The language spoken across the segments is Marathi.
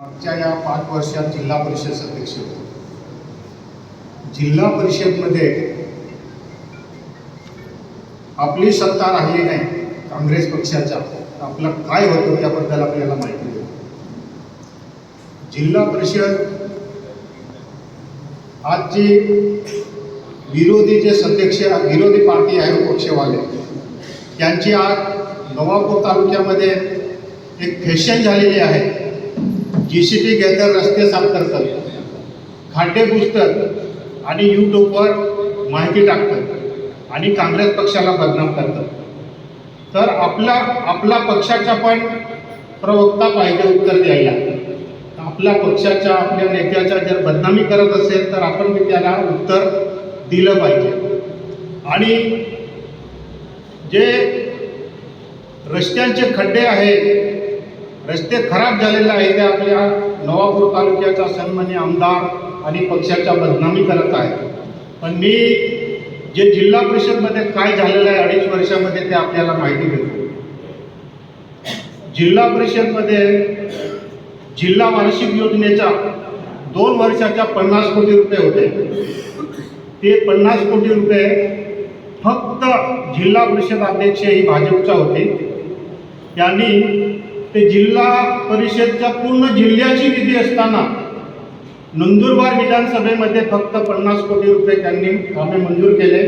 मागच्या या पाच वर्षात जिल्हा परिषद अध्यक्ष होतो. जिल्हा परिषदमध्ये आपली सत्ता राहिली नाही काँग्रेस पक्षाच्या. आपलं काय होतं त्याबद्दल आपल्याला माहिती देऊ जिल्हा परिषद आजची विरोधी जे सदस्य विरोधी पार्टी आहे पक्षवाले त्यांची आज नवापूर तालुक्यामध्ये एक फॅशन झालेली आहे. जी सी टी घेतात रस्ते साफ करतात. खाड्डे पुसतात आणि यूट्यूबवर माहिती टाकतात आणि काँग्रेस पक्षाला बदनाम करतात. तर आपला आपला पक्षाचा पण प्रवक्ता पाहिजे उत्तर द्यायला. आपल्या पक्षाच्या आपल्या नेत्याच्या जर बदनामी करत असेल तर आपण मी त्याला उत्तर दिलं पाहिजे. आणि जे रस्त्यांचे खड्डे आहेत रस्ते खराब झालेले आहे ते आपल्या नवापूर तालुक्याचा सन्मान्य आमदार आणि पक्षाच्या बदनामी करत आहे पण मी जे जिल्हा परिषदमध्ये काय झालेलं आहे अडीच वर्षामध्ये ते आपल्याला माहिती देतो. जिल्हा परिषदमध्ये जिल्हा वार्षिक योजनेच्या दोन वर्षाच्या पन्नास कोटी रुपये होते. ते पन्नास कोटी रुपये फक्त जिल्हा परिषद अध्यक्ष ही भाजपचा होते. त्यांनी ते जिल्हा परिषदच्या पूर्ण जिल्ह्याची निधी असताना नंदुरबार विधानसभेमध्ये फक्त पन्नास कोटी रुपये त्यांनी कामे मंजूर केले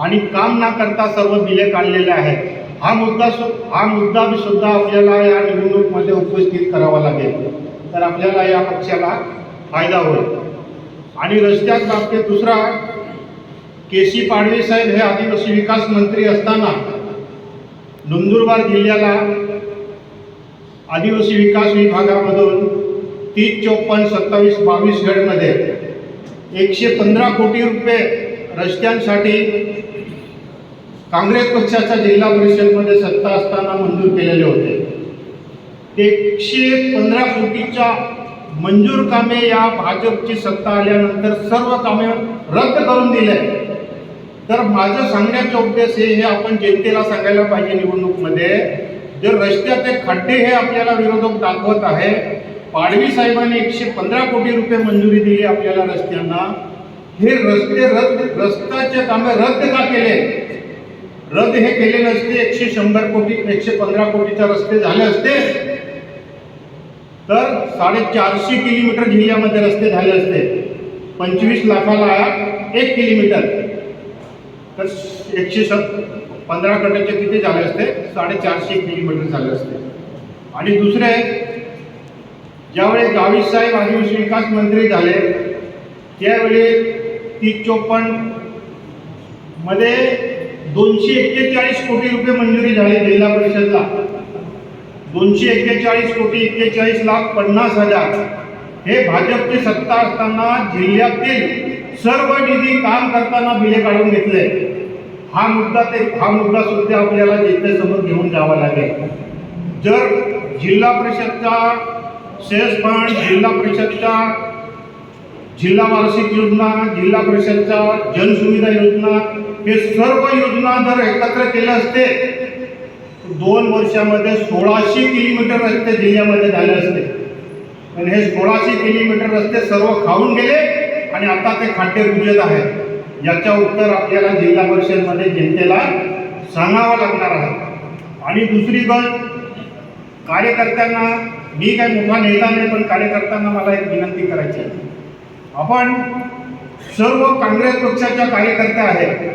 आणि काम न करता सर्व बिले काढलेले आहेत. हा मुद्दा सु हा मुद्दा सुद्धा आपल्याला या निवडणूकमध्ये उपस्थित करावा लागेल. तर आपल्याला या पक्षाला फायदा होईल. आणि रस्त्यात बाबतीत दुसरा के सी पाडवे साहेब हे आदिवासी विकास मंत्री असताना नंदुरबार जिल्ह्याला आदिवासी विकास विभागामधून तीस चोपन्न सत्तावीस बावीस गडमध्ये एकशे पंधरा कोटी रुपये रस्त्यांसाठी काँग्रेस पक्षाच्या जिल्हा परिषदमध्ये सत्ता असताना मंजूर केलेले होते. एकशे पंधरा कोटीच्या मंजूर कामे या भाजपची सत्ता आल्यानंतर सर्व कामे रद्द करून दिले. तर माझं सांगण्याचा उद्देश हे हे आपण जनतेला सांगायला पाहिजे निवडणूकमध्ये. जे रस्त्याचे खड्डे हे आपल्याला विरोधक दाखवत आहे पाडवी साहेबांनी एकशे पंधरा कोटी रुपये मंजुरी दिली आपल्याला रस्त्यांना. हे रस्ते रद्द रस्त्याचे कामे रद्द का केले? रद्द हे केले नसते एकशे शंभर कोटी एकशे पंधरा कोटीचे रस्ते झाले असते. तर साडेचारशे किलोमीटर जिल्ह्यामध्ये रस्ते झाले असते. पंचवीस लाखाला एक किलोमीटर. तर एकशे सत्तर पंधरा गटाचे किती झाले असते साडेचारशे किलोमीटर झाले असते. आणि दुसरे ज्यावेळी गावीस साहेब आदिवासी विकास मंत्री झाले त्यावेळी तीस चोपन्नमध्ये दोनशे एक्केचाळीस कोटी रुपये मंजुरी झाली जिल्हा परिषदला. दोनशे एक्केचाळीस कोटी एक्केचाळीस लाख पन्नास हजार. हे भाजपची सत्ता असताना जिल्ह्यातील सर्व निधी काम करताना बिले काढून घेतले. हा मुद्दा ते हा मुद्दा सुद्धा आपल्याला जनतेसमोर घेऊन जावा लागेल. जर जिल्हा परिषदचा सेस फंड जिल्हा परिषदच्या जिल्हा वार्षिक योजना जिल्हा परिषदच्या जनसुविधा योजना हे सर्व योजना जर एकत्र केले असते दोन वर्षामध्ये सोळाशे किलोमीटर रस्ते जिल्ह्यामध्ये झाले असते. पण हे सोळाशे किलोमीटर रस्ते सर्व खाऊन गेले आणि आता ते खड्डे पूजेत आहेत. याच्या उत्तर आपल्याला जिल्हा परिषदमध्ये जनतेला सांगावं लागणार आहे. आणि दुसरी गट कार्यकर्त्यांना मी काही मोठा नेता नाही पण कार्यकर्त्यांना मला एक विनंती करायची आहे. आपण सर्व काँग्रेस पक्षाच्या कार्यकर्ते आहेत.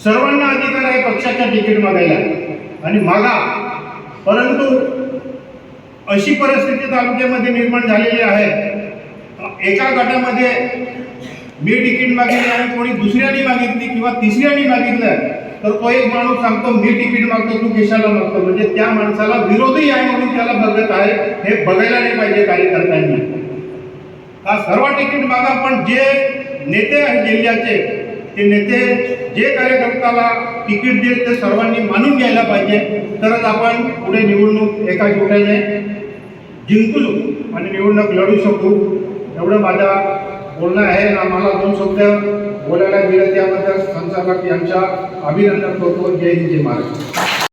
सर्वांना अधिकार आहे पक्षाच्या तिकीट मागायला. आणि मागा. परंतु अशी परिस्थिती तालुक्यामध्ये निर्माण झालेली आहे. एका गटामध्ये मी तिकीट मागितली आणि कोणी दुसऱ्याने मागितली किंवा तिसऱ्याने मागितलं तर तो एक माणूस सांगतो मी तिकीट मागतो तू केशाला मागतो. म्हणजे त्या माणसाला विरोधी आहे म्हणून त्याला बघत आहे हे बघायला नाही पाहिजे कार्यकर्त्यांनी हा सर्व तिकीट मागा पण जे नेते आहे जिल्ह्याचे ते नेते जे कार्यकर्त्याला तिकीट देत ते सर्वांनी मानून घ्यायला पाहिजे. तरच आपण पुढे निवडणूक एका जोड्याने जिंकू आणि निवडणूक लढू शकू. एवढं माझा बोलणं आहे. आम्हाला दोन शब्द बोलायला मिळेल त्याबद्दल संचालक यांच्या अभिनंदन करतो. जय हिंद जय महाराष्ट्र.